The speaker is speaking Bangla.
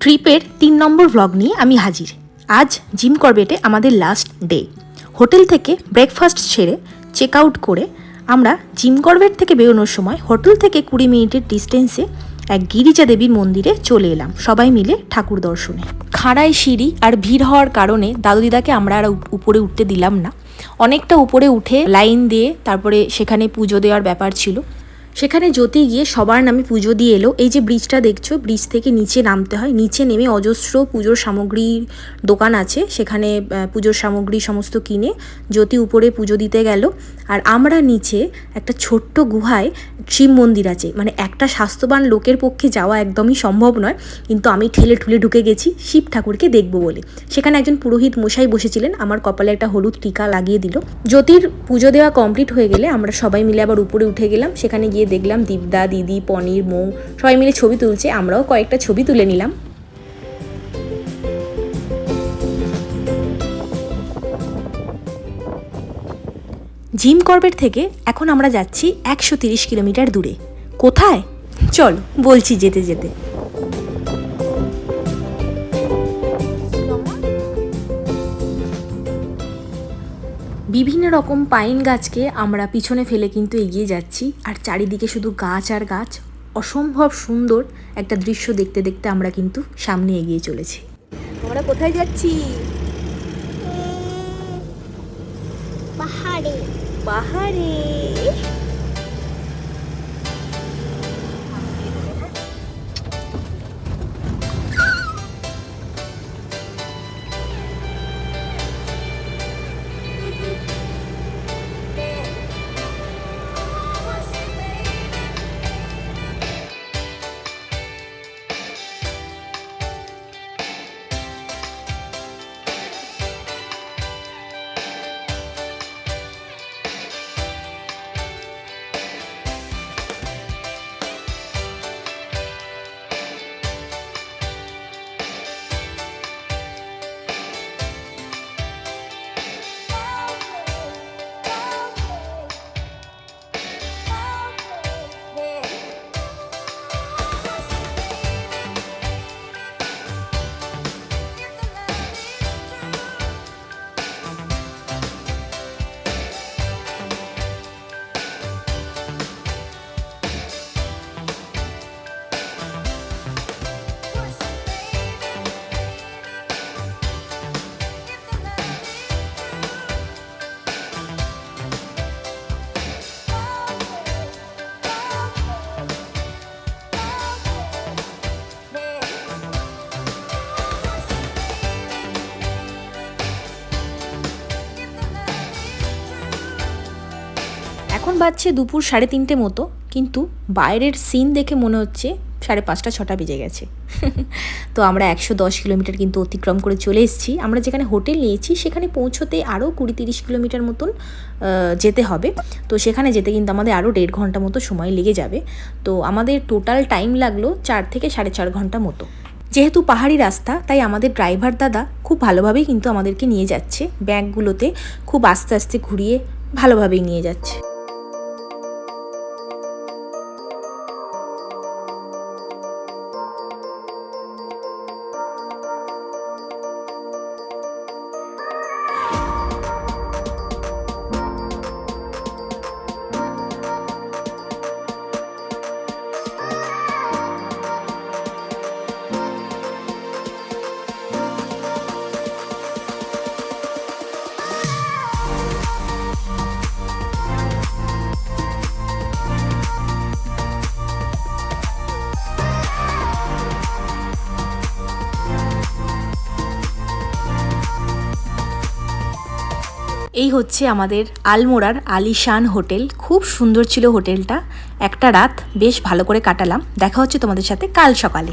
ট্রিপের তিন নম্বর ভ্লগ নিয়ে আমি হাজির। আজ জিম করবেটে আমাদের লাস্ট ডে হোটেল থেকে ব্রেকফাস্ট সেরে চেক আউট করে আমরা জিম করবেট থেকে বেরোনোর সময় হোটেল থেকে কুড়ি মিনিটের ডিস্টেন্সে এক গিরিজা দেবীর মন্দিরে চলে এলাম। সবাই মিলে ঠাকুর দর্শনে। খাড়াই সিঁড়ি আর ভিড় হওয়ার কারণে দাদু দিদাকে আমরা আর উপরে উঠতে দিলাম না। অনেকটা উপরে উঠে লাইন দিয়ে তারপরে সেখানে পুজো দেওয়ার ব্যাপার ছিল। সেখানে জ্যোতি গিয়ে সবার নামে পুজো দিয়ে এলো। এই যে ব্রিজটা দেখছ, ব্রিজ থেকে নিচে নামতে হয়। নিচে নেমে অজস্র পুজোর সামগ্রীর দোকান আছে। সেখানে পুজোর সামগ্রী সমস্ত কিনে জ্যোতি উপরে পুজো দিতে গেল। আর আমরা নিচে একটা ছোট্ট গুহায় শিব মন্দির আছে। মানে একটা স্বাস্থ্যবান লোকের পক্ষে যাওয়া একদমই সম্ভব নয়। কিন্তু আমি ঠেলে ঠুলে ঢুকে গেছি শিব ঠাকুরকে দেখব বলে। সেখানে একজন পুরোহিত মশাই বসেছিলেন। আমার কপালে একটা হলুদ টিকা লাগিয়ে দিল। জ্যোতির পুজো দেওয়া কমপ্লিট হয়ে গেলে আমরা সবাই মিলে আবার উপরে উঠে গেলাম। সেখানে গিয়ে দেখলাম দীপদা, দিদি, পনির, মৌ, সবাই মিলে ছবি তুলছে, আমরাও কয়েকটা ছবি তুলে নিলাম। জিম করবেট থেকে এখন আমরা যাচ্ছি একশো তিরিশ কিলোমিটার দূরে। কোথায়? চল, বলছি যেতে যেতে। বিভিন্ন রকম পাইন গাছকে আমরা পিছনে ফেলে কিন্তু এগিয়ে যাচ্ছি। আর চারিদিকে শুধু গাছ আর গাছ। অসম্ভব সুন্দর একটা দৃশ্য দেখতে দেখতে আমরা কিন্তু সামনে এগিয়ে চলেছি। আমরা কোথায় যাচ্ছি? পাহাড়ে। পাহাড়ে? এখন বাজছে দুপুর সাড়ে তিনটে মতো, কিন্তু বাইরের সিন দেখে মনে হচ্ছে সাড়ে পাঁচটা, ছটা বেজে গেছে। তো আমরা একশো দশ কিলোমিটার কিন্তু অতিক্রম করে চলে এসেছি। আমরা যেখানে হোটেল নিয়েছি, সেখানে পৌঁছতে আরও কুড়ি তিরিশ কিলোমিটার মতন যেতে হবে। তো সেখানে যেতে কিন্তু আমাদের আরও দেড় ঘণ্টা মতো সময় লেগে যাবে। তো আমাদের টোটাল টাইম লাগল চার থেকে সাড়ে চার ঘণ্টা মতো। যেহেতু পাহাড়ি রাস্তা, তাই আমাদের ড্রাইভার দাদা খুব ভালোভাবেই কিন্তু আমাদেরকে নিয়ে যাচ্ছে। ব্যাগগুলোতে খুব আস্তে আস্তে ঘুরিয়ে ভালোভাবেই নিয়ে যাচ্ছে। এই হচ্ছে আমাদের আলমোড়ার আলিশান হোটেল। খুব সুন্দর ছিল হোটেলটা। একটা রাত বেশ ভালো করে কাটালাম। দেখা হচ্ছে তোমাদের সাথে কাল সকালে।